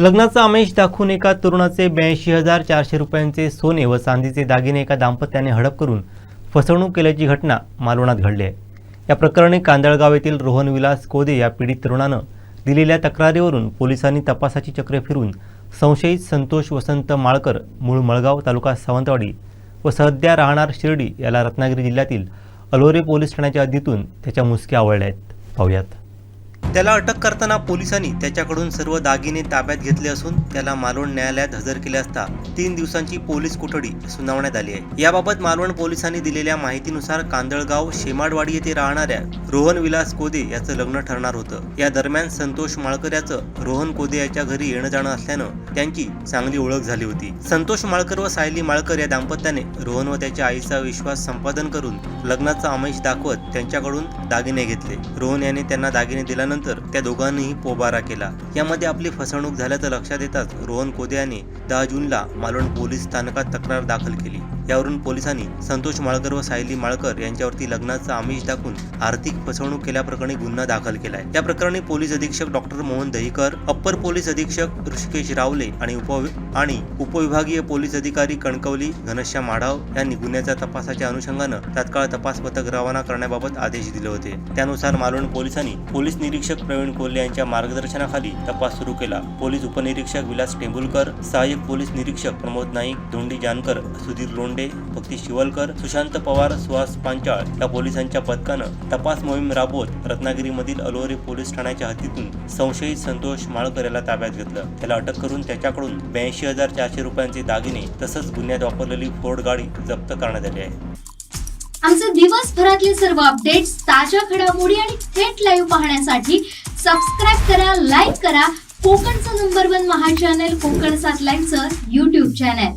लग्नाचा आमिष दाखवून एका तरुणाचे ब्याऐंशी हजार चारशे रुपयांचे सोने व चांदीचे दागिने एका दाम्पत्याने हडप करून फसवणूक केल्याची घटना मालवणात घडली आहे. या प्रकरणी कांदळगाव येथील रोहन विलास कोदे या पीडित तरुणानं दिलेल्या तक्रारीवरून पोलिसांनी तपासाची चक्रे फिरून संशयित संतोष वसंत माळकर मूळ मळगाव तालुका सावंतवाडी व सध्या राहणार शिर्डी याला रत्नागिरी जिल्ह्यातील अलोरे पोलीस ठाण्याच्या हद्दीतून त्याच्या मुसक्या आवळल्या आहेत. पाहूयात. त्याला अटक करताना पोलिसांनी त्याच्याकडून सर्व दागिने ताब्यात घेतले असून त्याला मालवण न्यायालयात हजर केले असता तीन दिवसांची पोलीस कोठडी सुनावण्यात आली आहे. याबाबत मालवण पोलिसांनी दिलेल्या माहितीनुसार कांदळगाव शेमाडवाडी येथे राहणाऱ्या रोहन विलास कोदे याचं लग्न ठरणार होतं. या दरम्यान संतोष माळकर याचं रोहन कोदे याच्या घरी येणं जाणं असल्यानं त्यांची चांगली ओळख झाली होती. संतोष माळकर व सायली माळकर या दाम्पत्याने रोहन व त्याच्या आईचा विश्वास संपादन करून लग्नाचा आमिष दाखवत त्यांच्याकडून दागिने घेतले. रोहन याने त्यांना दागिने दिल्यानंतर त्या दोघांनीही पोबारा केला. यामध्ये आपली फसवणूक झाल्याचं लक्षात येताच रोहन कोदे याने दहा जूनला मालवण पोलीस स्थानकात तक्रार दाखल केली. यावरून पोलिसांनी संतोष माळकर व सायली माळकर यांच्यावरती लग्नाचा आमिष दाखवून आर्थिक फसवणूक केल्याप्रकरणी गुन्हा दाखल केलाय. या प्रकरणी पोलीस अधीक्षक doctor Mohan Dahikar upper police अधीक्षक ऋषिकेश रावले आणि उप आणि उपविभागीय पोलीस अधिकारी कणकवली घनश्याम माढाव यांनी गुन्ह्याच्या तपासाच्या अनुषंगानं तात्काळ तपास पथक रवाना करण्याबाबत आदेश दिले होते. त्यानुसार मालवण पोलिसांनी पोलीस निरीक्षक प्रवीण कोल्हे यांच्या मार्गदर्शनाखाली तपास सुरू केला. पोलीस उपनिरीक्षक विलास टेंभुलकर सहाय्यक पोलीस निरीक्षक प्रमोद नाईक धोंडी जानकर सुधीर लोंढे भक्ती शिवलकर सुशांत पवार सुहास पांचाळ या पोलिसांच्या पथकानं तपास मोहीम राबवत रत्नागिरीमधील अलोरे पोलीस ठाण्याच्या हद्दीतून संशयित संतोष माळकर याला ताब्यात घेतलं. त्याला अटक करून त्याच्याकडून ब्याऐंशी हजार चारशे रुपयांचे दागिने तसंच गुन्ह्यात वापरलेली फोर्ड गाडी जप्त करण्यात आली आहे. आमचे दिवसभरातले सर्व अपडेट्स ताज्या घडामोडी आणि थेट लाईव्ह पाहण्यासाठी सबस्क्राईब करा लाईक करा. कोकणचं नंबर वन महा चॅनल कोकण सात लाईनचं युट्यूब चॅनल